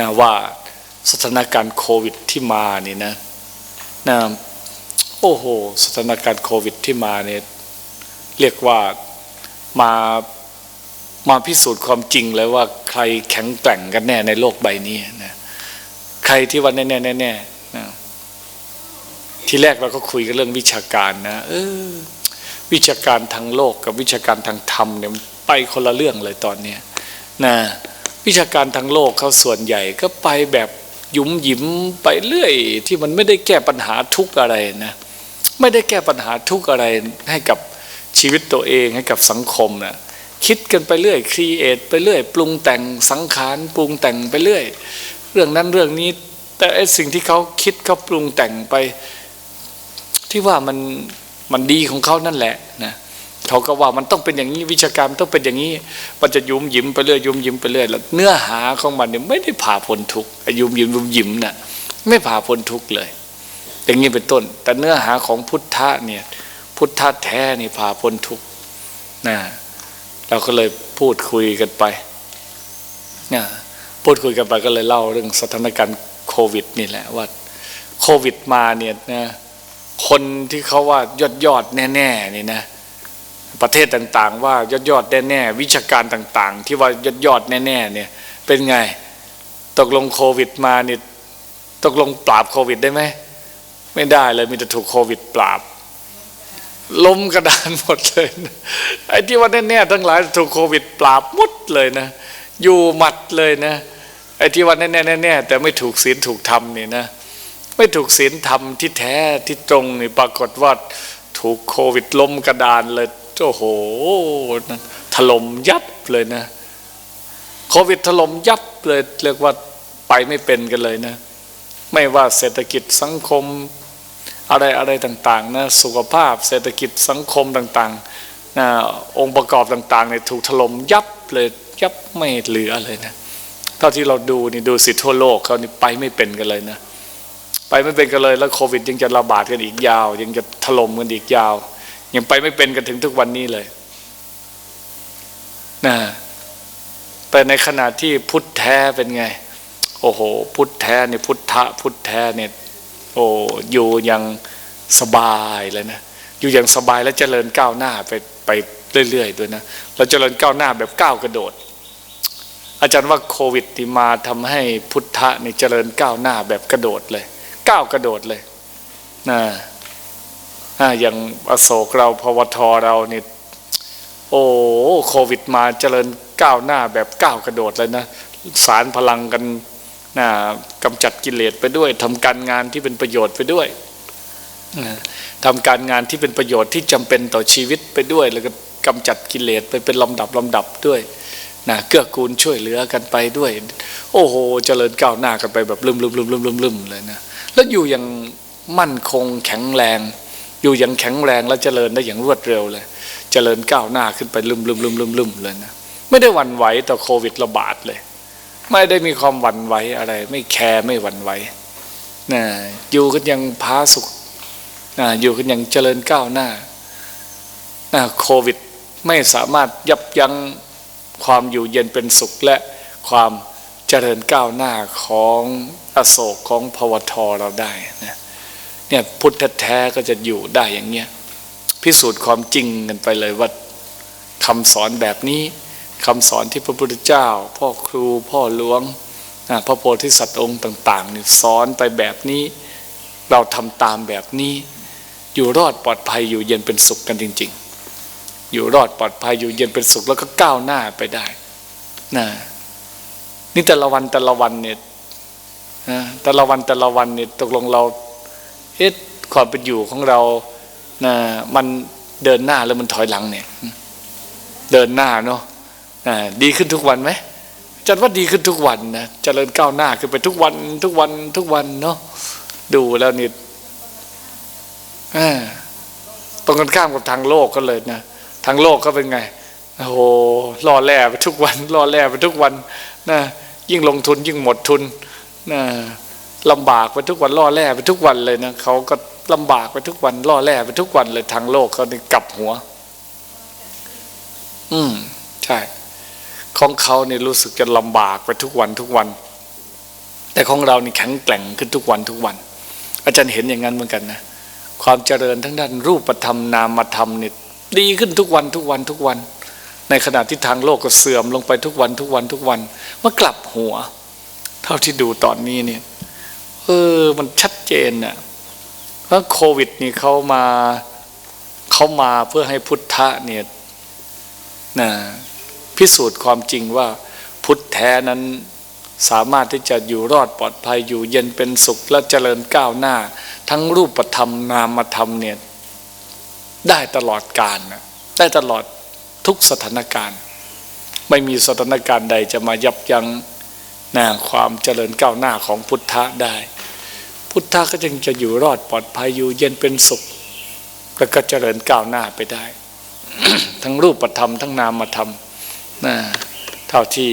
นะว่าสถานการณ์โควิดที่มานี่นะนะโอ้โหสถานการณ์โควิดที่มาเนี่ยเรียกว่ามามาพิสูจน์ความจริงเลยว่าใครแข็งแกร่งกันแน่ในโลกใบนี้นะใครที่ว่าแน่แน่แน่แน่ที่แรกเราก็คุยกันเรื่องวิชาการนะเออวิชาการทางโลกกับวิชาการทางธรรมเนี่ยไปคนละเรื่องเลยตอนเนี้ยนะ วิชาการทางโลกเขาส่วนใหญ่ก็ไปแบบหยุมหยิมไปเรื่อย ที่มันไม่ได้แก้ปัญหาทุกอะไรนะไม่ได้แก้ปัญหาทุกอะไรให้กับชีวิตตัวเองให้กับสังคมนะคิดกันไปเรื่อยครีเอทไปเรื่อย ปรุงแต่งสังขารปรุงแต่งไปเรื่อย เรื่องนั้นเรื่องนี้ แต่สิ่งที่เขาคิดเขาปรุงแต่งไป ที่ว่ามันมันดีของเขานั่นแหละนะ เขาก็ว่ามันต้องเป็นอย่างนี้วิชาการมต้องเป็นอย่างนี้ มันจะยุมยิ้มไปเรื่อยยุมยิ้มไปเรื่อยแล้วเนื้อหาของมันเนี่ยไม่ได้ผ่าพ้นทุกยุมยิ้มยุมยิ้มน่ะไม่ผ่าพ้นทุกเลย อย่างนี้เป็นต้น แต่เนื้อหาของพุทธะเนี่ยพุทธะแท้นี่ผ่าพ้นทุกนะเราก็เลยพูดคุยกันไปนะพูดคุยกันไปก็เลยเล่าเรื่องสถานการณ์โควิดนี่แหละว่าโควิดมาเนี่ยนะคนที่เขาว่ายอดยอดแน่ๆนี่นะ ประเทศต่างๆ ว่ายอดยอดแน่ๆวิชาการต่างๆ ที่ว่ายอดยอดแน่ๆเนี่ยเป็นไงตกลงโควิดมานี่ตกลงปราบโควิดได้ไหมไม่ได้เลยมีแต่ถูกโควิดปราบล้มกระดานหมดเลยนะไอ้ที่ว่าแน่ๆทั้งหลายถูกโควิดปราบหมดเลยนะ อยู่หมัดเลยนะไอ้ที่ว่าแน่ๆแน่ๆแต่ไม่ถูกศีลถูกธรรมนี่นะไม่ถูกศีลธรรมที่แท้ที่ตรงนี่ปรากฏว่าถูกโควิดล้มกระดานเลย โอ้โหถล่มยับเลยนะโควิดถล่มยับเลยเรียกว่าไปไม่เป็นกันเลยนะ ไม่ว่าเศรษฐกิจสังคมอะไรอะไรต่างๆนะสุขภาพเศรษฐกิจสังคมต่างๆนะองค์ประกอบต่างๆเนี่ยถูกถล่มยับเลยยับไม่เหลือเลยนะเท่าที่เราดูนี่ดูสิทั่วโลกเขานี่ไปไม่เป็นกันเลยนะ ไปไม่เป็นกันเลยแล้วโควิดยังจะระบาดกันอีกยาว ยังจะถล่มกันอีกยาว ยังไปไม่เป็นกันถึงทุกวันนี้เลยนะแต่ในขณะที่พุทธแท้เป็นไง โอ้โห พุทธแท้เนี่ยพุทธะพุทธแท้เนี่ยโอ้อยู่อย่างสบายเลยนะอยู่อย่างสบายและเจริญก้าวหน้าไปไปเรื่อยๆด้วยนะเราเจริญก้าวหน้าแบบก้าวกระโดด อาจารย์ว่าโควิดที่มาทำให้พุทธะนี่เจริญก้าวหน้าแบบกระโดดเลย ก้าวกระโดดเลยนะ อย่างอโศกเราพวทเรานี่โอ้โควิดมาเจริญก้าวหน้าแบบก้าวกระโดดเลยนะ สารพลังกันนะกำจัดกิเลสไปด้วยทำการงานที่เป็นประโยชน์ไปด้วยทำการงานที่เป็นประโยชน์ที่จำเป็นต่อชีวิตไปด้วย แล้วก็กำจัดกิเลสไปเป็นลำดับลำดับด้วยนะเกื้อกูลช่วยเหลือกันไปด้วย โอ้โห เจริญก้าวหน้ากันไปแบบลืมลืมลืมลืมลืมลืมเลยนะแล้วอยู่อย่างมั่นคงแข็งแรง อยู่อย่างแข็งแรงและเจริญได้อย่างรวดเร็วเลย เจริญก้าวหน้าขึ้นไปลืมลืมลืมลืมลืมเลยนะไม่ได้หวั่นไหวต่อโควิดระบาดเลย ไม่ได้มีความหวั่นไหวอะไร ไม่แคร์ไม่หวั่นไหวนะอยู่กันอย่างพาสุขนะอยู่กันอย่างเจริญก้าวหน้านะโควิดไม่สามารถยับยั้งความอยู่เย็นเป็นสุขและความเจริญก้าวหน้าของอโศกของพวทเราได้นะ เนี่ยพุทธแท้ก็จะอยู่ได้อย่างเงี้ยพิสูจน์ความจริงกันไปเลยว่าคำสอนแบบนี้คำสอนที่พระพุทธเจ้า พ่อครูพ่อหลวงพระโพธิสัตว์องค์ต่างๆนี่สอนไปแบบนี้ เราทำตามแบบนี้ อยู่รอดปลอดภัยอยู่เย็นเป็นสุขกันจริง ๆ อยู่รอดปลอดภัยอยู่เย็นเป็นสุขแล้วก็ก้าวหน้าไปได้นะนี่แต่ละวันแต่ละวันเนี่ยนะแต่ละวันแต่ละวันเนี่ยตกลงเรา เอ๊ะความเป็นอยู่ของเรานะมันเดินหน้าแล้วมันถอยหลังเนี่ย เดินหน้าเนาะนะดีขึ้นทุกวันไหมจัดว่าดีขึ้นทุกวันนะเจริญก้าวหน้าขึ้นไปทุกวันทุกวันทุกวันเนาะดูแล้วนี่ตรงกันข้ามกับทางโลกก็เลยนะทางโลกก็เป็นไงโอ้โหล่อแร่ไปทุกวันล่อแร่ไปทุกวันนะยิ่งลงทุนยิ่งหมดทุนนะ ลำบากไปทุกวันล่อแร่ไปทุกวันเลยนะเขาก็ลำบากไปทุกวันล่อแร่ไปทุกวันเลยทางโลกเขานี่กลับหัว อืมใช่ ของเขานี่รู้สึกจะลำบากไปทุกวันทุกวัน แต่ของเรานี่แข็งแกร่งขึ้นทุกวันทุกวัน อาจารย์เห็นอย่างนั้นเหมือนกันนะความเจริญทั้งด้านรูปธรรมนามธรรมเนี่ยดีขึ้นทุกวันทุกวันทุกวัน ในขณะที่ทางโลกก็เสื่อมลงไปทุกวันทุกวันทุกวันเมื่อกลับหัว เท่าที่ดูตอนนี้เนี่ย เออ มันชัดเจนน่ะเพราะโควิดนี่เขามาเขามาเพื่อให้พุทธะเนี่ยนะพิสูจน์ความจริงว่าพุทธแท้นั้นสามารถที่จะอยู่รอดปลอดภัยอยู่เย็นเป็นสุขและเจริญก้าวหน้า ทั้งรูปธรรมนามธรรมเนี่ยได้ตลอดกาลนะได้ตลอดทุกสถานการณ์ ไม่มีสถานการณ์ใดจะมายับยั้ง นะความเจริญก้าวหน้าของพุทธะได้ พุทธะก็จึงจะอยู่รอดปลอดภัยอยู่เย็นเป็นสุข แล้วก็เจริญก้าวหน้าไปได้ ทั้งรูปธรรมทั้งนามธรรมนะเท่าที่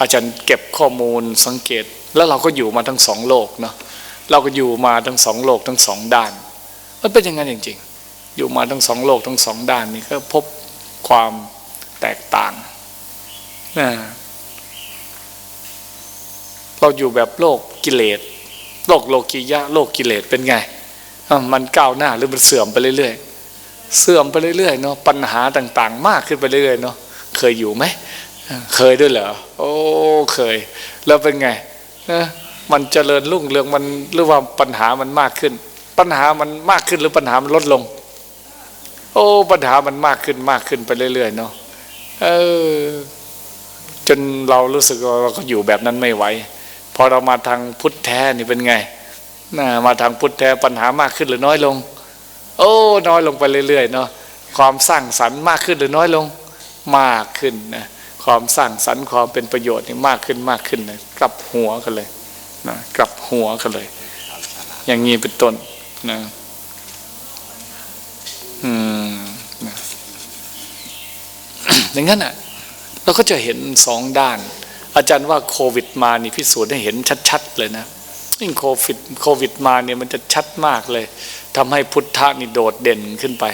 อาจารย์เก็บข้อมูลสังเกต แล้วเราก็อยู่มาทั้งสองโลกเนาะเราก็อยู่มาทั้งสองโลกทั้งสองด้าน มันเป็นอย่างนั้นจริงๆ อยู่มาทั้งสองโลกทั้งสองด้านนี่ก็พบความแตกต่างนะ เราอยู่แบบโลกกิเลสโลกโลกียะ โลกกิเลสเป็นไง มันก้าวหน้าหรือมันเสื่อมไปเรื่อยๆเสื่อมไปเรื่อยๆเนาะปัญหาต่างๆ มากขึ้นไปเรื่อยๆเนาะเคยอยู่ไหมเคยด้วยเหรอโอ้เคย แล้วเป็นไงนะมันเจริญรุ่งเรืองมันหรือว่าปัญหามันมากขึ้น ปัญหามันมากขึ้นหรือปัญหามันลดลง โอ้ปัญหามันมากขึ้นมากขึ้นไปเรื่อยๆเนาะเออจนเรารู้สึกว่าเราก็อยู่แบบนั้นไม่ไหว พอเรามาทางพุทธแท้นี่เป็นไงนะมาทางพุทธแท้ปัญหามากขึ้นหรือน้อยลง โอ้น้อยลงไปเรื่อยๆเนาะความสร้างสรรค์มากขึ้นหรือน้อยลงมากขึ้นนะความสร้างสรรค์ความเป็นประโยชน์นี่มากขึ้นมากขึ้นนะกลับหัวกันเลยนะกลับหัวกันเลย อย่างนี้เป็นต้นนะอืมนะอย่างนั้นอะ เราก็จะเห็นสองด้าน อาจารย์ว่าโควิดมานี่พิสูจน์ให้เห็นชัดๆเลยนะยิ่งโควิดโควิดมาเนี่ยมันจะชัดมากเลยทำให้พุทธะนี่โดดเด่นขึ้นไป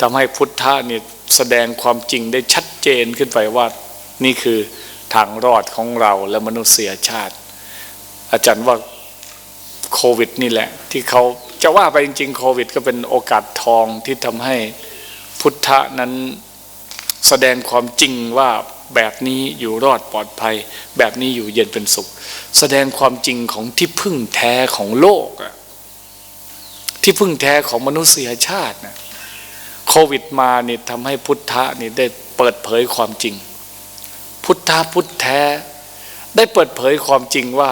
ทำให้พุทธะนี่แสดงความจริงได้ชัดเจนขึ้นไปว่านี่คือทางรอดของเราและมนุษยชาติ อาจารย์ว่าโควิดนี่แหละ ที่เขาจะว่าไปจริงๆโควิด ก็เป็นโอกาสทองที่ทำให้พุทธะนั้นแสดงความจริงว่า แบบนี้อยู่รอดปลอดภัย แบบนี้อยู่เย็นเป็นสุข แสดงความจริงของที่พึ่งแท้ของโลกอะที่พึ่งแท้ของมนุษยชาตินะโควิดมาเนี่ยทำให้พุทธะนี่ได้เปิดเผยความจริง พุทธะพุทธแท้ ได้เปิดเผยความจริงว่า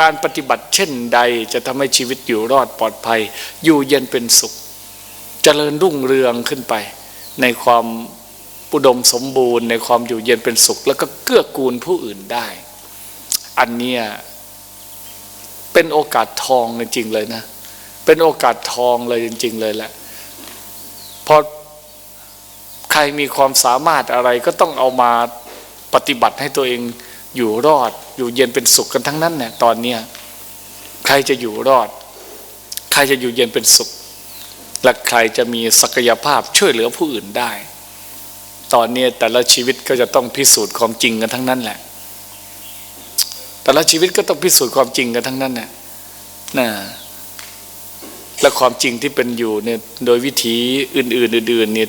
การปฏิบัติเช่นใดจะทำให้ชีวิตอยู่รอดปลอดภัย อยู่เย็นเป็นสุขเจริญรุ่งเรืองขึ้นไป ในความ อุดมสมบูรณ์ในความอยู่เย็นเป็นสุข แล้วก็เกื้อกูลผู้อื่นได้ อันเนี้ยเป็นโอกาสทองจริงๆเลยนะ เป็นโอกาสทองเลยจริง ๆ เลยแหละพราะใครมีความสามารถอะไรก็ต้องเอามาปฏิบัติให้ตัวเองอยู่รอด อยู่เย็นเป็นสุขกันทั้งนั้นเนี่ยตอนเนี้ยใครจะอยู่รอด ใครจะอยู่เย็นเป็นสุข และใครจะมีศักยภาพช่วยเหลือผู้อื่นได้ ตอนนี้แต่ละชีวิตก็จะต้องพิสูจน์ความจริงกันทั้งนั้นแหละ แต่ละชีวิตก็ต้องพิสูจน์ความจริงกันทั้งนั้นน่ะนะและความจริงที่เป็นอยู่เนี่ยโดยวิธีอื่น ๆ อื่นๆเนี่ย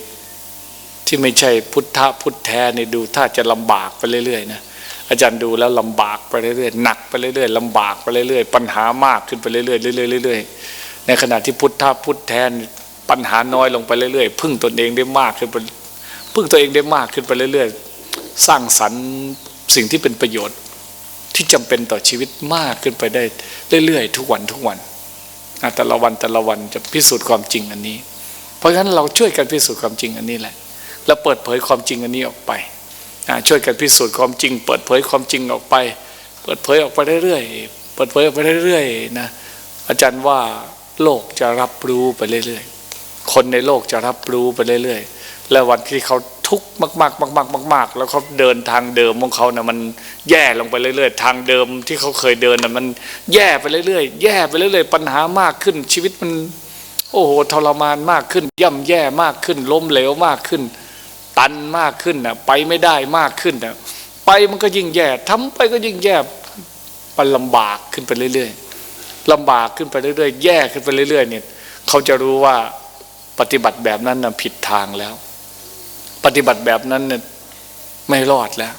ที่ไม่ใช่พุทธะพุทธแท้เนี่ยดูถ้าจะลำบากไปเรื่อยๆนะอาจารย์ดูแล้วลำบากไปเรื่อยๆหนักไปเรื่อยๆลำบากไปเรื่อยๆปัญหามากขึ้นไปเรื่อยๆเรื่อยๆเรื่อยๆในขณะที่พุทธะพุทธแท้ปัญหาน้อยลงไปเรื่อยๆพึ่งตนเองได้มากขึ้นไป พึ่งตัวเองได้มากขึ้นไปเรื่อยๆ สร้างสรรค์สิ่งที่เป็นประโยชน์ที่จำเป็นต่อชีวิตมากขึ้นไปได้เรื่อยๆ ทุกวันทุกวันแต่ละวันแต่ละวันจะพิสูจน์ความจริงอันนี้ เพราะฉะนั้นเราช่วยกันพิสูจน์ความจริงอันนี้แหละ แล้วเปิดเผยความจริงอันนี้ออกไปช่วยกันพิสูจน์ความจริง เปิดเผยความจริงออกไป เปิดเผยออกไปเรื่อยๆเปิดเผยออกไปเรื่อยๆนะอาจารย์ว่าโลกจะรับรู้ไปเรื่อยๆ คนในโลกจะรับรู้ไปเรื่อยๆ และวันที่เขาทุกข์มากๆมากๆๆๆแล้วเขาเดินทางเดิมของเขานะมันแย่ลงไปเรื่อยๆ ทางเดิมที่เขาเคยเดินนะมันแย่ไปเรื่อยๆ แย่ไปเรื่อยๆ ปัญหามากขึ้น ชีวิตมัน โอ้โหทรมานมากขึ้น ย่ำแย่มากขึ้น ล้มเหลวมากขึ้น ตันมากขึ้นนะไปไม่ได้มากขึ้นนะไปมันก็ยิ่งแย่ทำไปก็ยิ่งแย่มันลำบากขึ้นไปเรื่อยๆลำบากขึ้นไปเรื่อยๆ แย่ขึ้นไปเรื่อยๆ เนี่ย เขาจะรู้ว่าปฏิบัติแบบนั้นนะผิดทางแล้ว ปฏิบัติแบบนั้นเนี่ยไม่รอดแล้ว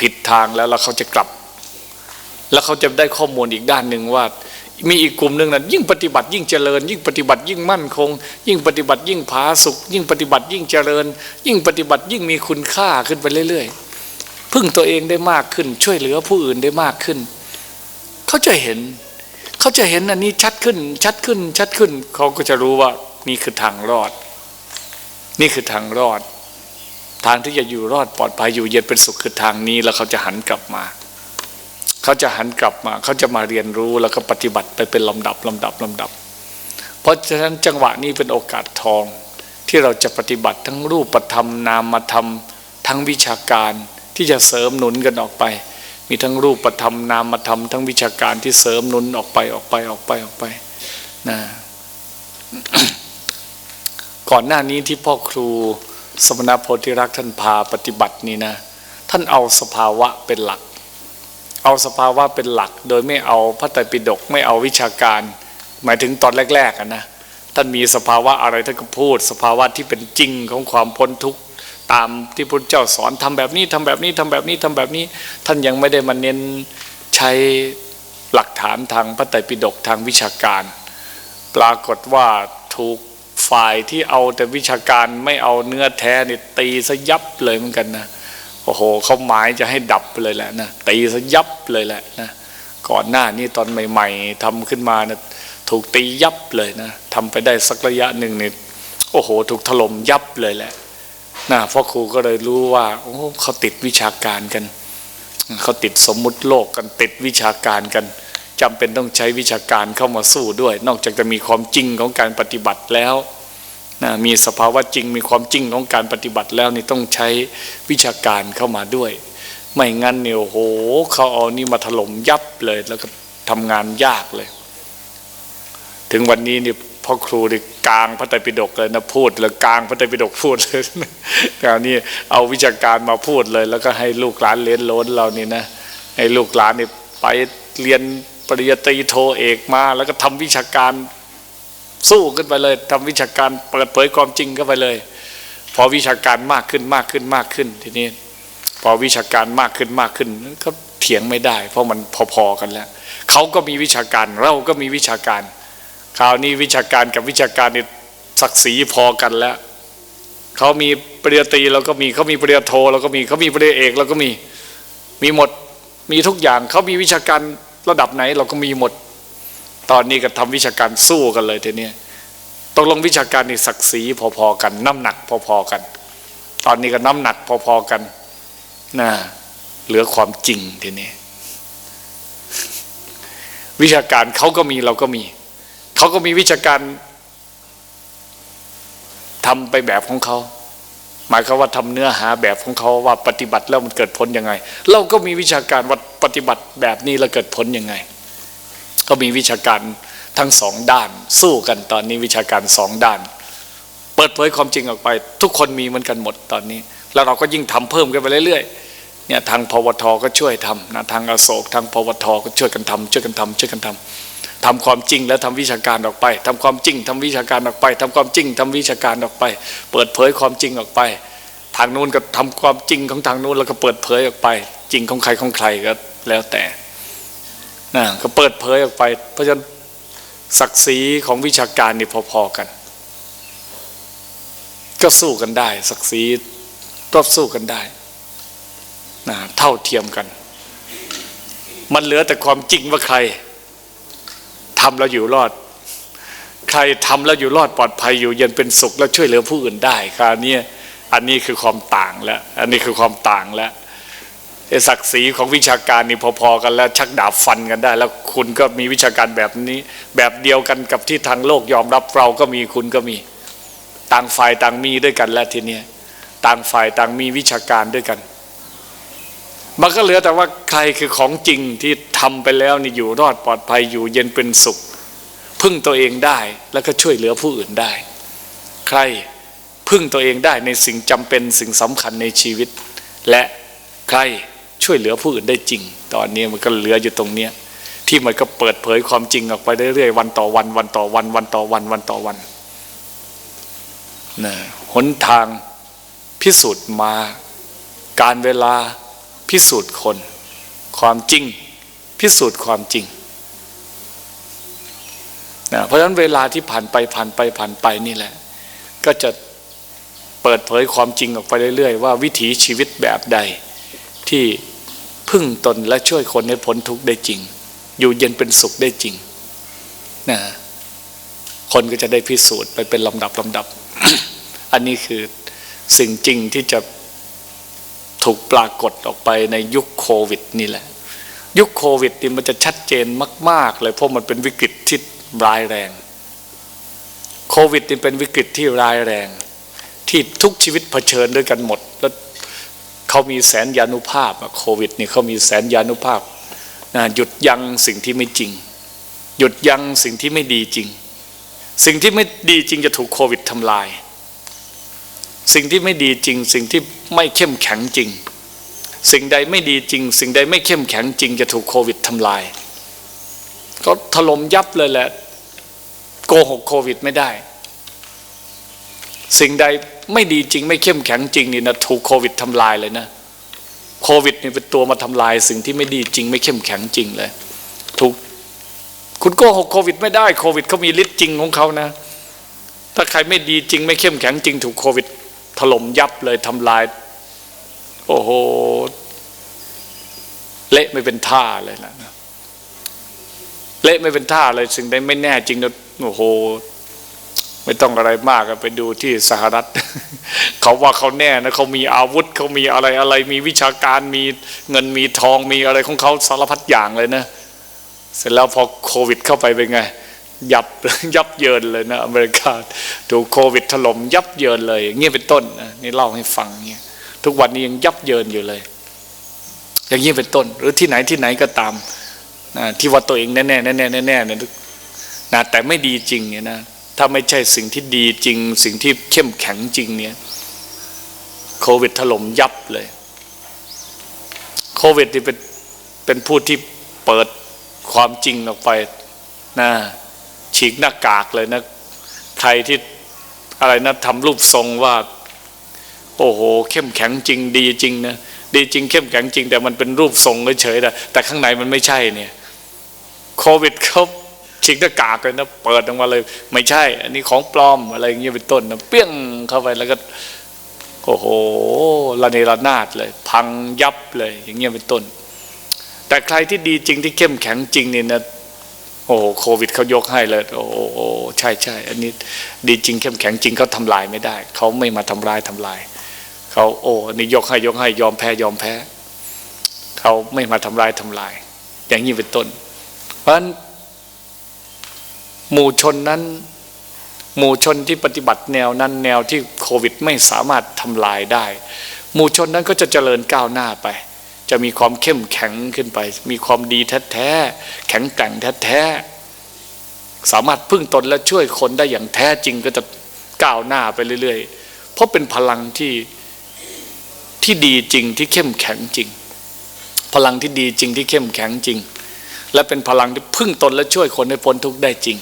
ผิดทางแล้วแล้วเขาจะกลับ แล้วเขาจะได้ข้อมูลอีกด้านหนึ่งว่า มีอีกกลุ่มหนึ่งนั้นยิ่งปฏิบัติยิ่งเจริญ ยิ่งปฏิบัติยิ่งมั่นคง ยิ่งปฏิบัติยิ่งผาสุกยิ่งปฏิบัติยิ่งเจริญ ยิ่งปฏิบัติยิ่งมีคุณค่าขึ้นไปเรื่อยๆพึ่งตัวเองได้มากขึ้น ช่วยเหลือผู้อื่นได้มากขึ้น เขาจะเห็น เขาจะเห็นอันนี้ชัดขึ้น ชัดขึ้นชัดขึ้น เขาก็จะรู้ว่านี่คือทางรอด นี่คือทางรอด ทางที่จะอยู่รอดปลอดภัยอยู่เย็นเป็นสุขคือทางนี้แล้วเขาจะหันกลับมา เขาจะหันกลับมา เขาจะมาเรียนรู้แล้วก็ปฏิบัติไปเป็นลำดับลำดับลำดับ เพราะฉะนั้นจังหวะนี้เป็นโอกาสทอง ที่เราจะปฏิบัติทั้งรูปธรรมนามธรรมทั้งวิชาการที่จะเสริมหนุนกันออกไป มีทั้งรูปธรรมนามธรรมทั้งวิชาการที่เสริมหนุนออกไปออกไปออกไปออกไปนะก่อนหน้านี้ที่พ่อครู สมณโพธิรักท่านพาปฏิบัตินี่นะ ท่านเอาสภาวะเป็นหลัก เอาสภาวะเป็นหลัก โดยไม่เอาพระไตรปิฎกไม่เอาวิชาการ หมายถึงตอนแรกๆนะท่านมีสภาวะอะไรท่านก็พูด สภาวะที่เป็นจริงของความพ้นทุกข์ตามที่พระเจ้าสอนทำแบบนี้ทำแบบนี้ทำแบบนี้ทำแบบนี้ ท่านยังไม่ได้มาเน้นใช้หลักฐานทางพระไตรปิฎกทางวิชาการ ปรากฏว่าถูก ฝ่ายที่เอาแต่วิชาการไม่เอาเนื้อแท้นี่ตีซะยับเลยเหมือนกันนะโอ้โหเขาหมายจะให้ดับไปเลยแหละนะตีซะยับเลยแหละนะก่อนหน้านี้ตอนใหม่ ๆทำขึ้นมานะถูกตียับเลยนะทำไปได้สักระยะหนึ่งเนี่ยโอ้โห ถูกถล่มยับเลยแหละนะพ่อครูก็เลยรู้ว่าโอ้เขาติดวิชาการกันเขาติดสมมุติโลกกันติดวิชาการกันจำเป็นต้องใช้วิชาการเข้ามาสู้ด้วย นอกจากจะมีความจริงของการปฏิบัติแล้ว นะมีสภาวะจริงมีความจริงของการปฏิบัติแล้วนี่ต้องใช้วิชาการเข้ามาด้วย ไม่งั้นเนี่ยโอ้โหเขาเอานี่มาถล่มยับเลย แล้วก็ทำงานยากเลย ถึงวันนี้นี่พ่อครูนี่กลางพระไตรปิฎกเลยนะพูดแล้วกลางพระไตรปิฎกพูดเลยคราวนี้เอาวิชาการมาพูดเลย แล้วก็ให้ลูกหลานเลี้ยนล้นเรานี่นะให้ลูกหลานนี่ไปเรียนปริญญาตรีโทเอกมา แล้วก็ทำวิชาการ สู้ขึ้นไปเลยทำวิชาการเปิดเผยความจริงเข้าไปเลย พอวิชาการมากขึ้นมากขึ้นมากขึ้น ทีนี้ พอวิชาการมากขึ้นมากขึ้นก็เถียงไม่ได้ เพราะมันพอๆกันแล้วเขาก็มีวิชาการเราก็มีวิชาการคราวนี้วิชาการกับวิชาการเนี่ยศักดิ์ศรีพอกันแล้วเขามีปริญญาตรีเราก็มีเขามีปริญญาโทเราก็มีเขามีปริญญาเอกเราก็มีมีหมดมีทุกอย่างเขามีวิชาการระดับไหนเราก็มีหมด ตอนนี้ก็ทำวิชาการสู้กันเลยทีนี้ตกลงวิชาการนี่ศักดิ์ศรีพอๆกัน น้ำหนักพอๆกัน ตอนนี้ก็น้ำหนักพอๆกันนะเหลือความจริงทีนี้วิชาการเขาก็มีเราก็มี เขาก็มีวิชาการทำไปแบบของเขา หมายความว่าทำเนื้อหาแบบของเขาว่าปฏิบัติแล้วมันเกิดผลยังไง เราก็มีวิชาการว่าปฏิบัติแบบนี้แล้วเกิดผลยังไง ก็มีวิชาการทั้งสองด้าน สู้กันตอนนี้วิชาการสองด้าน เปิดเผยความจริงออกไป ทุกคนมีเหมือนกันหมดตอนนี้ แล้วเราก็ยิ่งทำเพิ่มกันไปเรื่อยๆเนี่ยทางพวทก็ช่วยทำนะทางอโศกทางพวทก็ช่วยกันทำช่วยกันทำช่วยกันทำทำความจริงแล้วทำวิชาการออกไปทำความจริงทำวิชาการออกไปทำความจริงทำวิชาการออกไป เปิดเผยความจริงออกไป ทางนู้นก็ทำความจริงของทางนู้นแล้วก็เปิดเผยออกไป จริงของใครของใครก็แล้วแต่ นะก็เปิดเผยออกไป เพราะฉะนั้นศักดิ์ศรีของวิชาการนี่พอๆกัน ก็สู้กันได้ ศักดิ์ศรีก็สู้กันได้นะเท่าเทียมกัน มันเหลือแต่ความจริงว่าใครทำแล้วอยู่รอด ใครทำแล้วอยู่รอดปลอดภัยอยู่เย็นเป็นสุขแล้วช่วยเหลือผู้อื่นได้คราวนี้อันนี้คือความต่างแล้ว อันนี้คือความต่างแล้ว ศักดิ์ศรีของวิชาการนี่พอๆกันแล้วชักดาบฟันกันได้ แล้วคุณก็มีวิชาการแบบนี้ แบบเดียวกันกับที่ทางโลกยอมรับเราก็มีคุณก็มี ต่างฝ่ายต่างมีด้วยกันแล้วทีนี้ต่างฝ่ายต่างมีวิชาการด้วยกันมันก็เหลือแต่ว่าใครคือของจริงที่ทำไปแล้วนี่อยู่รอดปลอดภัยอยู่เย็นเป็นสุข พึ่งตัวเองได้แล้วก็ช่วยเหลือผู้อื่นได้ ใครพึ่งตัวเองได้ในสิ่งจำเป็นสิ่งสำคัญในชีวิต และใคร ช่วยเหลือผู้อื่นได้จริง ตอนนี้มันก็เหลืออยู่ตรงเนี้ยที่มันก็เปิดเผยความจริงออกไปเรื่อยๆวันต่อวัน วันต่อวัน วันต่อวัน วันต่อวันนะหนทางพิสูจน์มา การเวลาพิสูจน์คน ความจริง พิสูจน์ความจริงนะเพราะฉะนั้นเวลาที่ผ่านไปผ่านไปผ่านไปนี่แหละ ก็จะเปิดเผยความจริงออกไปเรื่อยๆ ว่าวิถีชีวิตแบบใด ที่พึ่งตนและช่วยคนให้พ้นทุกข์ได้จริง อยู่เย็นเป็นสุขได้จริงนะคนก็จะได้พิสูจน์ไปเป็นลำดับลำดับ อันนี้คือสิ่งจริงที่จะถูกปรากฏออกไปในยุคโควิดนี่แหละ ยุคโควิดนี่มันจะชัดเจนมาก ๆ เลยเพราะมันเป็นวิกฤตที่ร้ายแรงโควิดนี่เป็นวิกฤตที่ร้ายแรง ที่ทุกชีวิตเผชิญด้วยกันหมด แล้ว เขามีแสนยานุภาพโควิดนี่เขามีแสนยานุภาพนะหยุดยั้งสิ่งที่ไม่จริง หยุดยั้งสิ่งที่ไม่ดีจริง สิ่งที่ไม่ดีจริงจะถูกโควิดทำลาย สิ่งที่ไม่ดีจริง สิ่งที่ไม่เข้มแข็งจริง สิ่งใดไม่ดีจริง สิ่งใดไม่เข้มแข็งจริง จะถูกโควิดทำลายก็ถล่มยับเลยแหละโกหกโควิดไม่ได้ สิ่งใด ไม่ดีจริง ไม่เข้มแข็งจริงนี่นะถูกโควิดทำลายเลยนะโควิดนี่เป็นตัวมาทำลายสิ่งที่ไม่ดีจริง ไม่เข้มแข็งจริงเลยถูกคุณโกหกโควิด ไม่ได้โควิดเขามีฤทธิ์จริงของเขานะ ถ้าใครไม่ดีจริง ไม่เข้มแข็งจริง ถูกโควิดถล่มยับเลยทำลาย โอ้โหเละไม่เป็นท่าเลยนะเละไม่เป็นท่าเลยสิ่งใดไม่แน่จริงนะโอ้โห ไม่ต้องอะไรมากไปดูที่สหรัฐเขาว่าเขาแน่นะเขามีอาวุธเขามีอะไรอะไร มีวิชาการมีเงินมีทองมีอะไรของเขาสารพัดอย่างเลยนะ เสร็จแล้วพอโควิดเข้าไปเป็นไง ยับยับเยินเลยนะอเมริกาถูกโควิดถล่มยับเยินเลยอย่างเงี้ยเป็นต้นนี่เล่าให้ฟังเงี้ยทุกวันนี้ยังยับเยินอยู่เลย อย่างนี้เป็นต้น หรือที่ไหนที่ไหนก็ตามที่ว่าตัวเองแน่แน่แน่แน่แน่แน่เนี่ยนะแต่ไม่ดีจริงเนี่ยนะ ถ้าไม่ใช่สิ่งที่ดีจริง สิ่งที่เข้มแข็งจริงเนี่ยโควิดถล่มยับเลยโควิดนี่เป็นเป็นผู้ที่เปิดความจริงออกไปนะฉีกหน้ากากเลยนะใครที่อะไรนะทำรูปทรงว่า โอ้โห เข้มแข็งจริงดีจริงนะดีจริงเข้มแข็งจริง แต่มันเป็นรูปทรงเฉยๆแต่แต่ข้างในมันไม่ใช่เนี่ยโควิดเขา ฉีกหน้ากากเลยนะเปิดออกมาเลย ไม่ใช่ อันนี้ของปลอมอะไรอย่างเงี้ยเป็นต้นนะเปี้ยงเข้าไปแล้วก็โอ้โหระเนระนาดเลย พังยับเลย อย่างเงี้ยเป็นต้น แต่ใครที่ดีจริงที่เข้มแข็งจริงเนี่ยนะโอ้โหโควิดเขายกให้เลยโอ้โหใช่ใช่อันนี้ดีจริงเข้มแข็งจริงเขาทำลายไม่ได้เขาไม่มาทำลายทำลายเขาโอ้อันนี้ยกให้ยกให้ยอมแพ้ยอมแพ้เขาไม่มาทำลายทำลาย อย่างนี้เป็นต้น เพราะฉะนั้น หมู่ชนนั้น หมู่ชนที่ปฏิบัติแนวนั้น แนวที่โควิดไม่สามารถทำลายได้ หมู่ชนนั้นก็จะเจริญก้าวหน้าไป จะมีความเข้มแข็งขึ้นไป มีความดีแท้ๆแข็งแกร่งแท้ๆสามารถพึ่งตนและช่วยคนได้อย่างแท้จริงก็จะก้าวหน้าไปเรื่อยๆ เพราะเป็นพลังที่ที่ดีจริงที่เข้มแข็งจริง พลังที่ดีจริงที่เข้มแข็งจริง และเป็นพลังที่พึ่งตนและช่วยคนให้พ้นทุกข์ได้จริง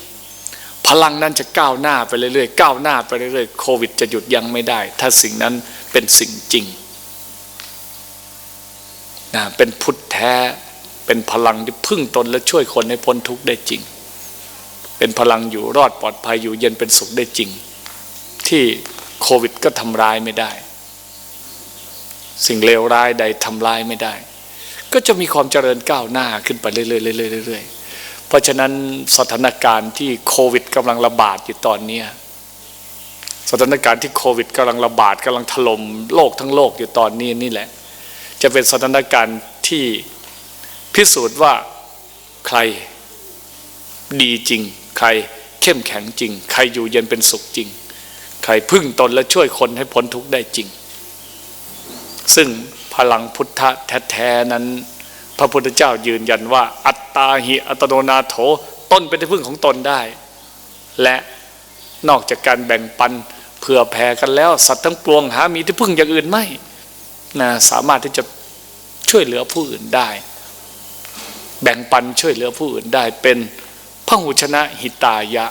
พลังนั้นจะก้าวหน้าไปเรื่อยๆก้าวหน้าไปเรื่อยๆโควิดจะหยุดยั้งไม่ได้ ถ้าสิ่งนั้นเป็นสิ่งจริงนะเป็นพุทธแท้เป็นพลังที่พึ่งตนและช่วยคนให้พ้นทุกข์ได้จริง เป็นพลังอยู่รอดปลอดภัยอยู่เย็นเป็นสุขได้จริง ที่โควิดก็ทำร้ายไม่ได้ สิ่งเลวร้ายใดทำร้ายไม่ได้ ก็จะมีความเจริญก้าวหน้าขึ้นไปเรื่อยๆเรื่อยๆ เพราะฉะนั้นสถานการณ์ที่โควิดกำลังระบาดอยู่ตอนนี้สถานการณ์ที่โควิดกำลังระบาดกำลังถล่มโลกทั้งโลกอยู่ตอนนี้นี่แหละ จะเป็นสถานการณ์ที่พิสูจน์ว่าใครดีจริง ใครเข้มแข็งจริง ใครอยู่เย็นเป็นสุขจริง ใครพึ่งตนและช่วยคนให้พ้นทุกข์ได้จริง ซึ่งพลังพุทธะแท้ๆนั้น พระพุทธเจ้ายืนยันว่า อัตตาหิอัตโนนาโถตนเป็นที่พึ่งของตนได้ และนอกจากการแบ่งปันเผื่อแผ่กันแล้ว สัตว์ทั้งปวงหามีที่พึ่งอย่างอื่นไม่นะสามารถที่จะช่วยเหลือผู้อื่นได้ แบ่งปันช่วยเหลือผู้อื่นได้เป็นพหุชนะหิตายะ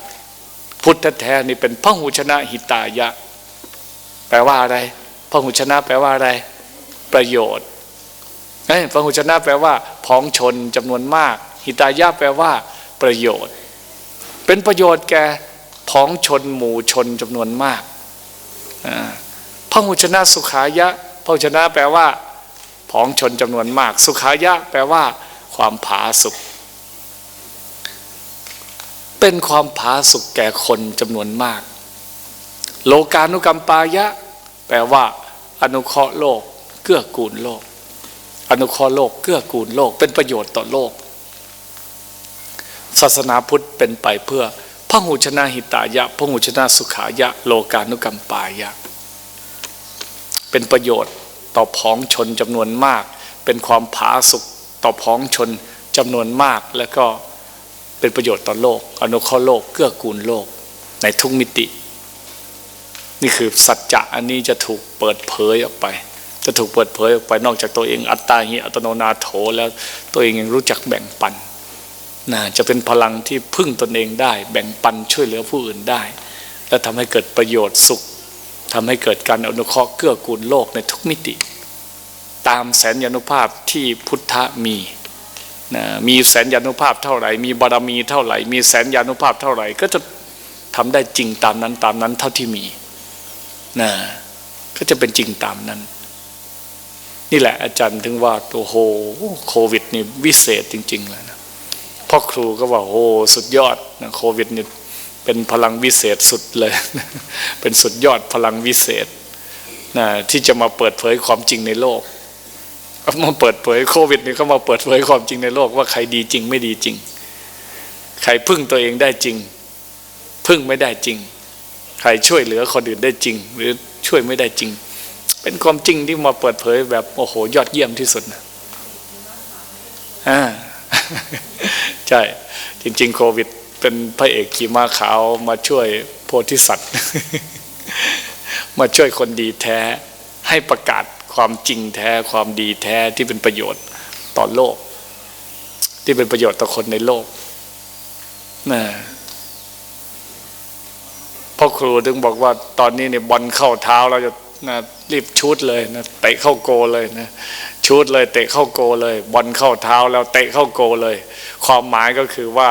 พุทธแท้นี่เป็นพหุชนะหิตายะ แปลว่าอะไรพหุชนะแปลว่าอะไร ประโยชน์ พหุชนะแปลว่าพ้องชนจำนวนมาก หิตายะแปลว่า ประโยชน์ เป็นประโยชน์แก่พ้องชนหมู่ชนจำนวนมากพหุชนะสุขายะพหุชนะแปลว่าพ้องชนจำนวนมาก สุขายะแปลว่า ความผาสุกเป็นความผาสุกแก่คนจำนวนมาก โลกานุกรรมปายะ แปลว่า อนุเคราะห์โลก เกื้อกูลโลก อนุเคราะห์โลกเกื้อกูลโลก เป็นประโยชน์ต่อโลก ศาสนาพุทธเป็นไปเพื่อพระหุชนะหิตายะพระหุชนะสุขายะ โลกานุกรรมปายะ เป็นประโยชน์ต่อพ้องชนจำนวนมาก เป็นความผาสุกต่อพ้องชนจำนวนมาก แล้วก็เป็นประโยชน์ต่อโลก อนุเคราะห์โลกเกื้อกูลโลกในทุกมิติ นี่คือสัจจะอันนี้จะถูกเปิดเผยออกไป จะถูกเปิดเผยออกไปนอกจากตัวเองอัตตาหิอัตโนนาโถแล้วตัวเองยังรู้จักแบ่งปันนะจะเป็นพลังที่พึ่งตนเองได้ แบ่งปันช่วยเหลือผู้อื่นได้ และทำให้เกิดประโยชน์สุขทำให้เกิดการอนุเคราะห์เกื้อกูลโลกในทุกมิติ ตามแสนยานุภาพที่พุทธมีนะมีแสนยานุภาพเท่าไหร่ มีบารมีเท่าไหร่ มีแสนยานุภาพเท่าไหร่ ก็จะทำได้จริงตามนั้นตามนั้นเท่าที่มีนะก็จะเป็นจริงตามนั้น นี่แหละอาจารย์ถึงว่าโอ้โหโควิดนี่วิเศษจริงๆเลยนะพ่อครูก็ว่าโอ้สุดยอดนะโควิดนี่เป็นพลังวิเศษสุดเลย เป็นสุดยอดพลังวิเศษนะที่จะมาเปิดเผยความจริงในโลกมาเปิดเผยโควิดนี่เขามาเปิดเผยความจริงในโลกว่าใครดีจริงไม่ดีจริง ใครพึ่งตัวเองได้จริง พึ่งไม่ได้จริง ใครช่วยเหลือคนอื่นได้จริง หรือช่วยไม่ได้จริง เป็นความจริงที่มาเปิดเผยแบบโอ้โหยอดเยี่ยมที่สุดนะอ่าใช่ จริง ๆ โควิด เป็นพระเอกขี่ม้าขาวมาช่วยโพธิสัตว์ มาช่วยคนดีแท้ ให้ประกาศความจริงแท้ความดีแท้ที่เป็นประโยชน์ต่อโลก ที่เป็นประโยชน์ต่อคนในโลกนะพ่อครูถึงบอกว่าตอนนี้เนี่ยบอลเข้าเท้าเราจะ นะรีบชูดเลยนะเตะเข้าโกเลยนะชูดเลยเตะเข้าโกเลยบอลเข้าเท้าแล้วเตะเข้าโกเลย ความหมายก็คือว่า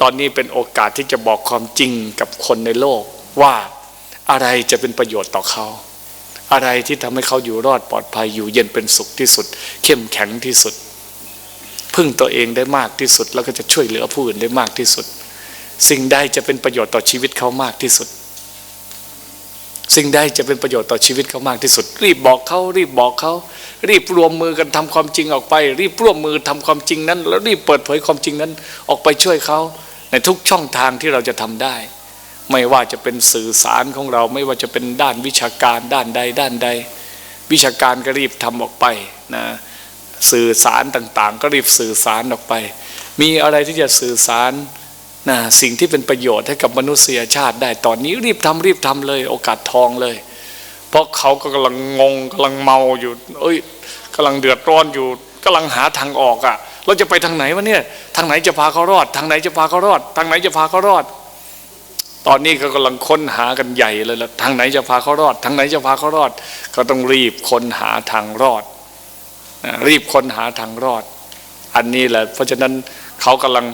ตอนนี้เป็นโอกาสที่จะบอกความจริงกับคนในโลกว่าอะไรจะเป็นประโยชน์ต่อเขาอะไรที่ทำให้เขาอยู่รอดปลอดภัยอยู่เย็นเป็นสุขที่สุด เข้มแข็งที่สุด พึ่งตัวเองได้มากที่สุด แล้วก็จะช่วยเหลือผู้อื่นได้มากที่สุด สิ่งใดจะเป็นประโยชน์ต่อชีวิตเขามากที่สุด สิ่งใดจะเป็นประโยชน์ต่อชีวิตเขามากที่สุด รีบบอกเขารีบบอกเขารีบรวมมือกันทำความจริงออกไป รีบร่วมมือทำความจริงนั้น แล้วรีบเปิดเผยความจริงนั้น ออกไปช่วยเขาในทุกช่องทางที่เราจะทำได้ ไม่ว่าจะเป็นสื่อสารของเรา ไม่ว่าจะเป็นด้านวิชาการด้านใดด้านใด วิชาการก็รีบทำออกไปนะสื่อสารต่างๆ ก็รีบสื่อสารออกไป มีอะไรที่จะสื่อสาร นะสิ่งที่เป็นประโยชน์ให้กับมนุษยชาติได้ตอนนี้รีบทำรีบทำเลย โอกาสทองเลย เพราะเขาก็กำลังงงกำลังเมาอยู่ เอ้ยกำลังเดือดร้อนอยู่กำลังหาทางออกอะ่ะ เราจะไปทางไหนวะเนี่ยทางไหนจะพาเขารอด ทางไหนจะพาเขารอด ทางไหนจะพาเขารอด ตอนนี้ก็กำลังค้นหากันใหญ่เลยละทางไหนจะพาเขารอด ทางไหนจะพาเขารอด ก็ต้องรีบค้นหาทางรอดรีบค้นหาทางรอด อันนี้แหละเพราะฉะนั้นเขากำลัง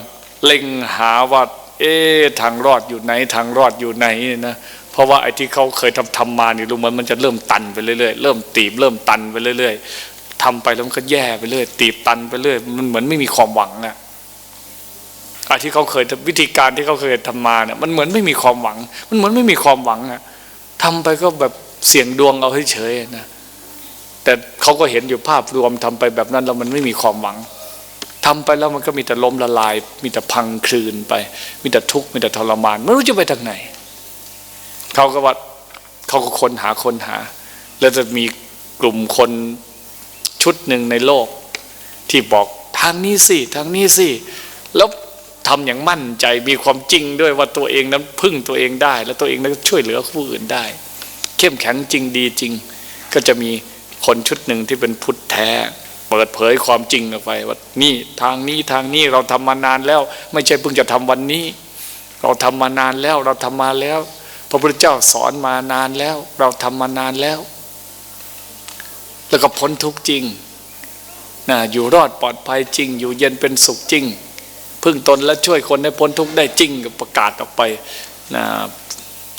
เล็งหาว่าเอ๊ทางรอดอยู่ไหน ทางรอดอยู่ไหนนะเพราะว่าไอ้ที่เขาเคยทำทำมานี่รู้มันมันจะเริ่มตันไปเรื่อยๆเริ่มตีบเริ่มตันไปเรื่อยๆทำไปแล้วมันก็แย่ไปเรื่อยตีบตันไปเรื่อยมันเหมือนไม่มีความหวังอะไอ้ที่เขาเคยวิธีการที่เขาเคยทำมาเนี่ยมันเหมือนไม่มีความหวัง มันเหมือนไม่มีความหวังอะทำไปก็แบบเสี่ยงดวงเอาเฉยๆนะแต่เขาก็เห็นอยู่ภาพรวมทำไปแบบนั้นแล้วมันไม่มีความหวัง ทำไปแล้วมันก็มีแต่ล้มละลาย มีแต่พังคลืนไป มีแต่ทุกข์มีแต่ทรมานไม่รู้จะไปทางไหนเขาก็ว่าเขาก็ค้นหาค้นหา แล้วจะมีกลุ่มคนชุดหนึ่งในโลก ที่บอกทางนี้สิทางนี้สิแล้วทำอย่างมั่นใจมีความจริงด้วยว่าตัวเองนั้นพึ่งตัวเองได้ แล้วตัวเองนั้นช่วยเหลือผู้อื่นได้ เข้มแข็งจริงดีจริง ก็จะมีคนชุดหนึ่งที่เป็นพุทธแท้ ปิดเผยความจริงออกไปว่านี่ทางนี้ทางนี้เราทำมานานแล้ว ไม่ใช่เพิ่งจะทำวันนี้ เราทำมานานแล้วเราทำมาแล้ว พระพุทธเจ้าสอนมานานแล้ว เราทำมานานแล้ว แล้วก็พ้นทุกจริงนะอยู่รอดปลอดภัยจริง อยู่เย็นเป็นสุขจริง พึ่งตนและช่วยคนให้พ้นทุกได้จริงก็ประกาศออกไปนะ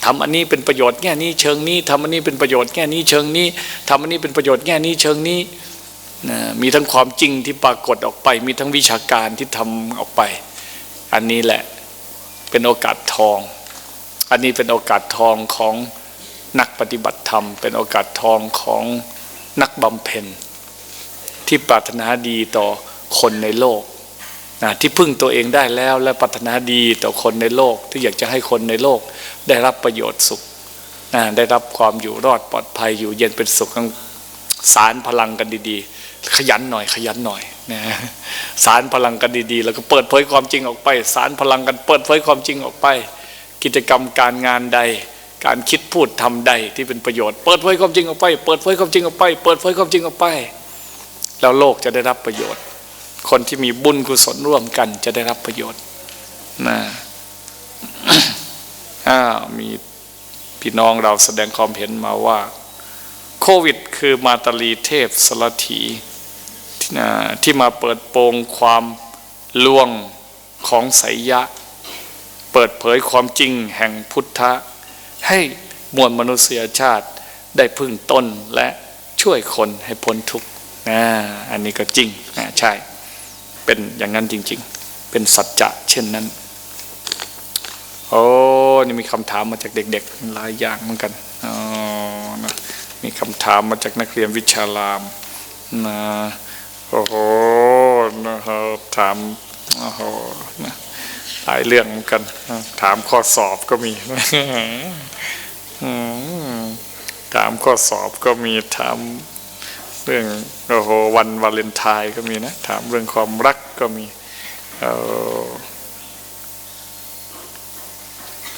ทำอันนี้เป็นประโยชน์แง่นี้เชิงนี้ทำอันนี้เป็นประโยชน์แง่นี้เชิงนี้ทำอันนี้เป็นประโยชน์แง่นี้เชิงนี้ นะมีทั้งความจริงที่ปรากฏออกไป มีทั้งวิชาการที่ทำออกไป อันนี้แหละเป็นโอกาสทอง อันนี้เป็นโอกาสทองของนักปฏิบัติธรรม เป็นโอกาสทองของนักบำเพ็ญที่ปรารถนาดีต่อคนในโลกนะที่พึ่งตัวเองได้แล้วและปรารถนาดีต่อคนในโลก ที่อยากจะให้คนในโลก ได้รับประโยชน์สุขนะได้รับความอยู่รอดปลอดภัยอยู่เย็นเป็นสุขต้องสารพลังกันดีๆ ขยันหน่อยขยันหน่อยนะสารพลังกันดีๆ แล้วก็เปิดเผยความจริงออกไป สารพลังกันเปิดเผยความจริงออกไป กิจกรรมการงานใด การคิดพูดทำใดที่เป็นประโยชน์ เปิดเผยความจริงออกไป เปิดเผยความจริงออกไป เปิดเผยความจริงออกไป แล้วโลกจะได้รับประโยชน์ คนที่มีบุญกุศลร่วมกันจะได้รับประโยชน์นะอ้าวมีพี่น้องเราแสดงความเห็นมาว่า โควิด คือมาตาลีเทพสลถี ที่มาเปิดโปงความลวงของไสยยะ เปิดเผยความจริงแห่งพุทธะ ให้มวลมนุษยชาติได้พึ่งต้นและช่วยคนให้พ้นทุกข์นะอันนี้ก็จริงนะใช่ เป็นอย่างนั้นจริง ๆ เป็นสัจจะเช่นนั้น โอ้นี่มีคำถามมาจากเด็ก ๆ หลายอย่างเหมือนกันอ๋อนะมีคำถามมาจากนักเรียนวิชารามนะ โอ้โหนะครับถามโอ้โหนะหลายเรื่องเหมือนกัน ถามข้อสอบก็มีถามข้อสอบก็มีถามเรื่องโอ้โหวันวาเลนไทน์ก็มีนะ ถามเรื่องความรักก็มีเออ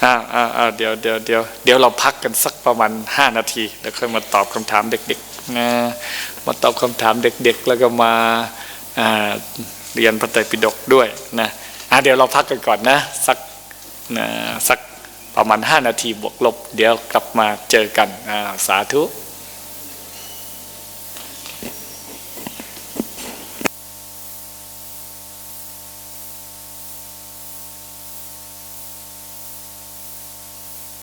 อ่าอ่าอ่าเดี๋ยวเดี๋ยวเดี๋ยวเดี๋ยวเราพักกันสักประมาณห้านาที แล้วค่อยมาตอบคำถามเด็ก ๆ มาตอบคำถามเด็กๆ แล้วก็มาเรียนพระไตรปิฎกด้วยนะเดี๋ยวเราพักกันก่อนนะสักนะสักประมาณห้านาทีบวกลบ เดี๋ยวกลับมาเจอกันสาธุ